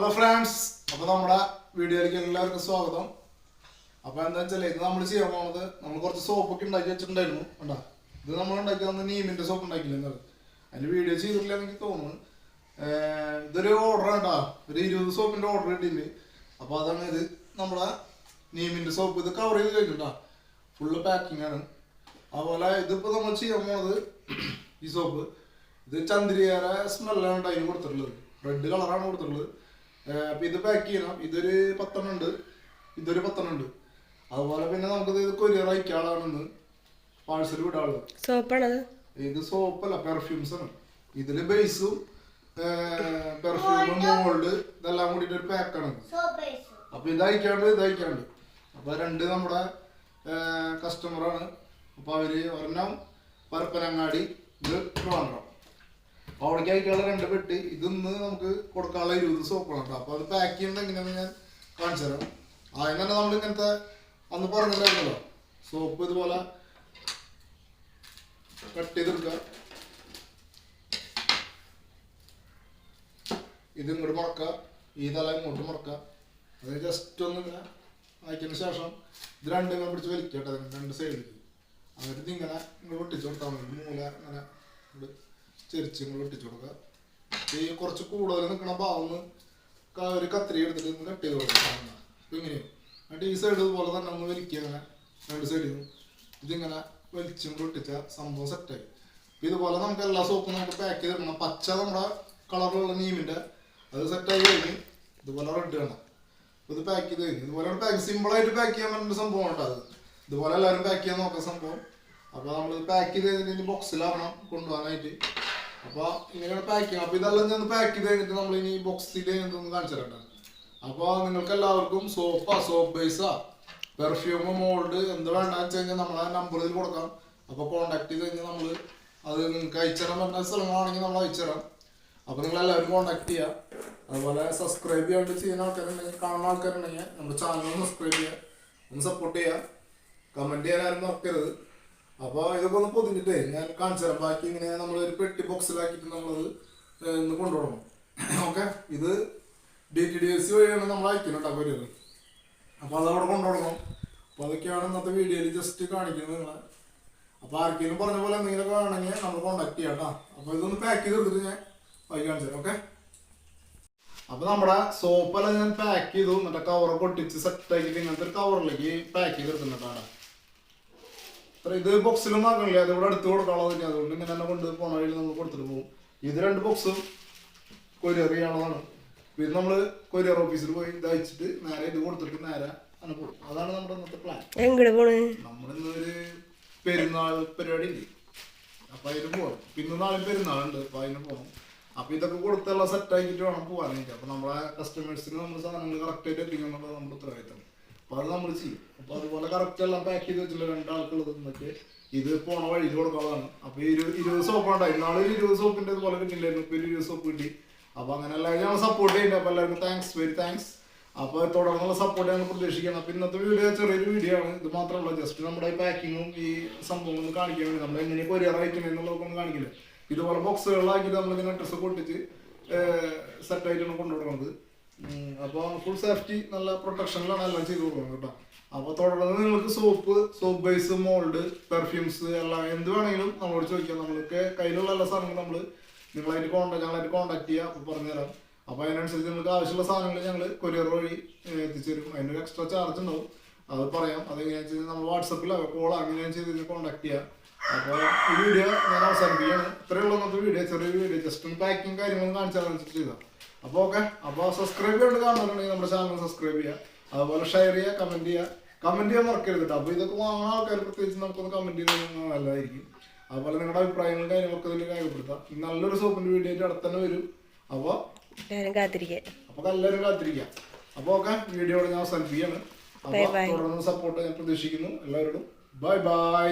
Hello friends അപ്പൊ നമ്മുടെ വീഡിയോയിലേക്ക് എല്ലാവർക്കും സ്വാഗതം. അപ്പൊ എന്താ വെച്ചാൽ ഇത് നമ്മൾ ചെയ്യാൻ പോകുന്നത് നമ്മൾ കുറച്ച് സോപ്പൊക്കെ ഉണ്ടാക്കി വെച്ചിട്ടുണ്ടായിരുന്നു. കണ്ടാ? ഇത് നമ്മൾ ഉണ്ടാക്കി നീമിന്റെ സോപ്പ് ഉണ്ടാക്കില്ല അതിന്റെ വീഡിയോ ചെയ്തിട്ടില്ല എനിക്ക് തോന്നുന്നു. ഇതൊരു ഓർഡർ കേട്ടാ. ഒരു ഇരുപത് സോപ്പിന്റെ ഓർഡർ കിട്ടിയിട്ടുണ്ട്. അപ്പൊ അതാണ് ഇത് നമ്മുടെ നീമിന്റെ സോപ്പ്. ഇത് കവർ ചെയ്ത് കഴിഞ്ഞിട്ടാ. ഫുള്ള് പാക്കിംഗ് ആണ്. അതുപോലെ ഇതിപ്പോ നമ്മൾ ചെയ്യാൻ പോണത് ഈ സോപ്പ്. ഇത് ചന്ദ്രിയാര സ്മെല്ലാണ് അതിന് കൊടുത്തിട്ടുള്ളത്. റെഡ് കളറാണ് കൊടുത്തിട്ടുള്ളത്. ഇത് പാക്ക് ചെയ്യണം. ഇതൊരു പത്തെണ്ണം ഉണ്ട്. ഇതൊരു പത്തെണ്ണം ഉണ്ട്. അതുപോലെ പിന്നെ നമുക്കിത് കൊറിയർ അയക്കാളാണെന്ന് പാഴ്സൽ വിടാൾ സോപ്പാണത്? ഇത് സോപ്പല്ല പെർഫ്യൂംസ് ആണ്. ഇതിൽ ബേസും പെർഫ്യൂമും മോൾഡ് ഇതെല്ലാം കൂടിയിട്ട് ഒരു പാക്കാണ് അപ്പൊ ഇത് അയക്കാണ്ട് ഇത് അയക്കാണ്ട്. അപ്പൊ രണ്ട് നമ്മുടെ കസ്റ്റമറാണ് അപ്പൊ അവർ ഒരെണ്ണം പരപ്പനങ്ങാടി ഇത് ട്രിവാൻഡ്രം അപ്പൊ അവിടേക്ക് ആയിട്ടുള്ള രണ്ട് പെട്ടി ഇതൊന്ന് നമുക്ക് കൊടുക്കാനുള്ള ഇരുപത് സോപ്പുകളുണ്ട് അപ്പൊ അത് പാക്ക് ചെയ്യുന്നത് എങ്ങനെയാണെന്ന് ഞാൻ കാണിച്ചു തരാം. ആദ്യം തന്നെ നമ്മൾ ഇങ്ങനത്തെ അന്ന് പറഞ്ഞില്ലായിരുന്നല്ലോ സോപ്പ് ഇതുപോലെ കട്ട് ചെയ്തെടുക്കുക. ഇത് ഇങ്ങോട്ട് മുടക്കുക ഈ തല ഇങ്ങോട്ട് മുടക്കുക അത് ജസ്റ്റ് ഒന്ന് ഇങ്ങനെ ആക്കിയതിന് ശേഷം ഇത് രണ്ടും ഇങ്ങനെ പിടിച്ച് വലിക്കട്ടെ രണ്ട് സൈഡിലേക്ക് എന്നിട്ട് ഇങ്ങനെ ഇങ്ങോട്ട് ഒട്ടിച്ചു കൊടുത്താൽ മതി. മൂല ഇങ്ങോട്ട് ചെരിച്ച് ഇട്ടിച്ചു കൊടുക്കുക. ഈ കുറച്ച് കൂടുതൽ നിൽക്കണ ഭാഗം ഒരു കത്തിരി എടുത്തിട്ട് ഒന്ന് കട്ട് ചെയ്ത് കൊടുക്കുക ഇങ്ങനെയും എന്നിട്ട് ഈ സൈഡ് ഇതുപോലെ തന്നെ ഒന്ന് വലിക്കുക അങ്ങനെ രണ്ട് സൈഡിൽ നിന്ന് ഇതിങ്ങനെ വലിച്ചും പൊട്ടിച്ച സംഭവം സെറ്റായി ഇതുപോലെ നമുക്ക് എല്ലാ സോപ്പും നമുക്ക് പാക്ക് ചെയ്തിടണം പച്ച നമ്മുടെ കളറിലുള്ള നീമിന്റെ അത് സെറ്റായി കഴിഞ്ഞ് ഇതുപോലെ റെഡ് വേണം ഇത് പാക്ക് ചെയ്ത് കഴിഞ്ഞു ഇതുപോലെ പാക്ക് സിമ്പിൾ ആയിട്ട് പാക്ക് ചെയ്യാൻ പറ്റുന്ന സംഭവം ഉണ്ട് അത്. ഇതുപോലെ എല്ലാവരും പാക്ക് ചെയ്യാൻ നോക്കുന്ന സംഭവം. അപ്പോൾ നമ്മൾ പാക്ക് ചെയ്ത് കഴിഞ്ഞിട്ട് ബോക്സിലാവണം കൊണ്ടുപോകാനായിട്ട്. അപ്പൊ ഇങ്ങനെയാണ് പാക്ക് ചെയ്യുക അപ്പൊ ഇതെല്ലാം ഞാൻ പാക്ക് ചെയ്ത് കഴിഞ്ഞിട്ട് നമ്മൾ ഇനി ബോക്സിൽ ഒന്ന് കാണിച്ചു തരട്ടെ അപ്പൊ നിങ്ങൾക്ക് എല്ലാവർക്കും സോപ്പാ സോപ്പ് ബേസാ പെർഫ്യൂമ് മോൾഡ് എന്ത് വേണ്ടെന്ന് വെച്ച് കഴിഞ്ഞാൽ ആ നമ്പറിൽ കൊടുക്കാം. അപ്പൊ കോണ്ടാക്ട് ചെയ്ത് കഴിഞ്ഞാൽ നമ്മൾ അത് നിങ്ങൾക്ക് അയച്ചുതരാൻ പറ്റുന്ന സ്ഥലങ്ങളാണെങ്കിൽ നമ്മൾ അയച്ചുതരാം. അപ്പൊ നിങ്ങൾ എല്ലാവരും കോണ്ടാക്ട് ചെയ്യുക അതുപോലെ സബ്സ്ക്രൈബ് ചെയ്യാണ്ട് ചെയ്യുന്ന ആൾക്കാരുണ്ടെങ്കിൽ കാണുന്ന ആൾക്കാരുണ്ടെങ്കിൽ നമ്മുടെ ചാനൽ സബ്സ്ക്രൈബ് ചെയ്യുക ഒന്ന് സപ്പോർട്ട് ചെയ്യുക കമന്റ് ചെയ്യാൻ ആരും മറക്കരുത് അപ്പോൾ ഇതൊക്കെ ഒന്ന് പൊതിഞ്ഞിട്ടേ ഞാൻ കാണിച്ചു തരാം. ബാക്കി ഇങ്ങനെ നമ്മൾ ഒരു പെട്ടി ബോക്സിലാക്കിയിട്ട് നമ്മളത് ഇന്ന് കൊണ്ടുപോകണം ഓക്കെ? ഇത് D T D S C വഴിയാണ് നമ്മൾ അയക്കുന്നത് കേട്ടോ കൊരിയർ. അപ്പോൾ അതവിടെ കൊണ്ടുപോകണം അപ്പോൾ അതൊക്കെയാണ് ഇന്നത്തെ വീഡിയോയിൽ ജസ്റ്റ് കാണിക്കുന്നത് നിങ്ങളെ. അപ്പോൾ ആർക്കെങ്കിലും പറഞ്ഞ പോലെ എന്തെങ്കിലുമൊക്കെ വേണമെങ്കിൽ നമ്മൾ കോൺടാക്ട് ചെയ്യാം കേട്ടോ. അപ്പോൾ ഇതൊന്ന് പാക്ക് ചെയ്ത് എടുത്തിട്ട് ഞാൻ വൈകി കാണിച്ചു തരാം. ഓക്കെ? അപ്പൊ നമ്മുടെ സോപ്പെല്ലാം ഞാൻ പാക്ക് ചെയ്തു. എന്നിട്ട് കവറൊക്കെ ഒട്ടിച്ച് സെറ്റ് ആക്കിയിട്ട് ഇങ്ങനത്തെ ഒരു കവറിലേക്ക് പാക്ക് ചെയ്ത് എടുക്കുന്നുണ്ടാണ് ഇത് ബോക്സിലൊന്നും ആക്കണില്ല അത് ഇവിടെ അടുത്ത് തന്നെ അതുകൊണ്ട് ഇങ്ങനെ തന്നെ കൊണ്ട് പോണ വഴി നമ്മൾ കൊടുത്തിട്ട് പോകും. ഇത് രണ്ട് ബോക്സും കൊരിയർ അപ്പൊ ഇത് നമ്മൾ കൊരിയർ ഓഫീസിൽ പോയി ഇത് അയച്ചിട്ട് നേരെ ഇത് കൊടുത്തിട്ട് നേരെ അങ്ങനെ പോകും. അതാണ് നമ്മുടെ ഇന്നത്തെ പ്ലാൻ എങ്ങോട്ട് പോണ്? നമ്മളിന്നൊരു പെരുന്നാൾ പരിപാടി ഉണ്ട് അപ്പൊ അതിന് പോവാം. പിന്നെ നാളെ പെരുന്നാളുണ്ട്. അപ്പൊ അതിന് പോകണം അപ്പൊ ഇതൊക്കെ കൊടുത്തുള്ള സെറ്റ് ആക്കിയിട്ട് വേണം പോകാനായിട്ട് അപ്പൊ നമ്മളെ കസ്റ്റമേഴ്സിന് നമ്മൾ സാധനങ്ങൾ കറക്റ്റ് ആയിട്ട് എത്തിക്കണം എന്നുള്ളത് നമ്മുടെ ഉത്തരവാദിത്തം. അപ്പൊ അത് നമ്മൾ ചെയ്യും. അപ്പൊ അതുപോലെ കറക്റ്റ് എല്ലാം പാക്ക് ചെയ്ത് വെച്ചില്ല രണ്ടാൾക്കുള്ളത് എന്നൊക്കെ ഇത് പോണ വഴിക്ക് കൊടുക്കാനുള്ളതാണ് അപ്പൊ ഈ ഒരു ഇരുപത് സോപ്പ് ഉണ്ടായി നാളെ ഒരു ഇരുപത് സോപ്പിന്റെ ഇതുപോലെ കിട്ടില്ലായിരുന്നു ഇപ്പൊ ഒരു ഇരുപത് സോപ്പ് കിട്ടി. അപ്പൊ അങ്ങനെ എല്ലാവരും ഞങ്ങൾ സപ്പോർട്ട് ചെയ്യുന്നുണ്ട്. അപ്പൊ എല്ലാവർക്കും താങ്ക്സ് വെരി താങ്ക്സ് അപ്പൊ തുടർന്നുള്ള സപ്പോർട്ട് ഞങ്ങൾ പ്രതീക്ഷിക്കണം അപ്പൊ ഇന്നത്തെ വീഡിയോ ചെറിയൊരു വീഡിയോ ആണ്. ഇത് മാത്രമല്ല ജസ്റ്റ് നമ്മുടെ പാക്കിങ്ങും ഈ സംഭവം ഒന്ന് കാണിക്കാൻ വേണ്ടി നമ്മൾ എങ്ങനെ കൊറിയർ അയക്കണം എന്നുള്ളതൊക്കെ ഒന്ന് കാണിക്കില്ല? ഇതുപോലെ ബോക്സുകളിലാക്കിയിട്ട് നമ്മളിങ്ങനെ ഡ്രസ്സ് കൊട്ടിച്ച് സെറ്റ് ആയിട്ടാണ് കൊണ്ടുപോകുന്നത് അപ്പോൾ ഫുൾ സേഫ്റ്റി നല്ല പ്രൊട്ടക്ഷനിലാണ് എല്ലാം ചെയ്തു കൊടുക്കുന്നത് കേട്ടോ. അപ്പോൾ തുടർന്ന് നിങ്ങൾക്ക് soap soap base mould perfumes എല്ലാം എന്ത് വേണമെങ്കിലും നമ്മളോട് ചോദിക്കാം. നമ്മൾക്ക് കയ്യിലുള്ള എല്ലാ സാധനങ്ങളും നമ്മൾ നിങ്ങളായിട്ട് കോണ്ടാക്ട് ഞങ്ങളായിട്ട് കോണ്ടാക്ട് ചെയ്യുക അപ്പോൾ പറഞ്ഞുതരാം. അപ്പോൾ അതിനനുസരിച്ച് നിങ്ങൾക്ക് ആവശ്യമുള്ള സാധനങ്ങൾ ഞങ്ങൾ കൊറിയർ വഴി എത്തിച്ചു എത്തിച്ചേരും. അതിനൊരു എക്സ്ട്രാ ചാർജ് ഉണ്ടാവും. അത് പറയാം. അതെങ്ങനെയാണെന്ന് വെച്ച് കഴിഞ്ഞാൽ നമ്മൾ വാട്സപ്പിലോ കോളോ അങ്ങനെയാണ് ചെയ്ത് കോണ്ടാക്ട് ചെയ്യുക അപ്പോൾ ഈ വീഡിയോ ഞാൻ അവസാനിപ്പിക്കുകയാണ്. ഇത്രയേ ഉള്ളൂ ഇന്നത്തെ വീഡിയോ ചെറിയ വീഡിയോ ജസ്റ്റ് ഒന്ന് പാക്കിങ് കാര്യങ്ങളും കാണിച്ചാൽ വെച്ചിട്ട് ചെയ്താൽ അപ്പോൾ ഓക്കെ അപ്പോൾ സബ്സ്ക്രൈബ് ചെയ്യേണ്ട കാണുന്നുണ്ടെങ്കിൽ നമ്മുടെ ചാനൽ സബ്സ്ക്രൈബ് ചെയ്യുക അതുപോലെ ഷെയർ ചെയ്യുക കമന്റ് ചെയ്യുക കമന്റ് ചെയ്യാൻ മറക്കരുത് കേട്ടോ അപ്പോൾ ഇതൊക്കെ വാങ്ങുന്ന ആൾക്കാർ പ്രത്യേകിച്ച് നമുക്കൊന്ന് കമന്റ് ചെയ്ത് നല്ലതായിരിക്കും. അതുപോലെ നിങ്ങളുടെ അഭിപ്രായങ്ങളും കാര്യങ്ങളൊക്കെ ഇതിൽ രേഖപ്പെടുത്താം. നല്ലൊരു സോപ്പിന്റെ വീഡിയോ ആയിട്ട് അടുത്ത് തന്നെ വരും. അപ്പോൾ എല്ലാവരും അപ്പോൾ എല്ലാവരും കാത്തിരിക്കാം അപ്പോൾ ഓക്കെ വീഡിയോ ഞാൻ അവസാനിപ്പിക്കുകയാണ്. അപ്പോൾ. തുടർന്ന് സപ്പോർട്ട് ഞാൻ പ്രതീക്ഷിക്കുന്നു. എല്ലാവരോടും. Bye bye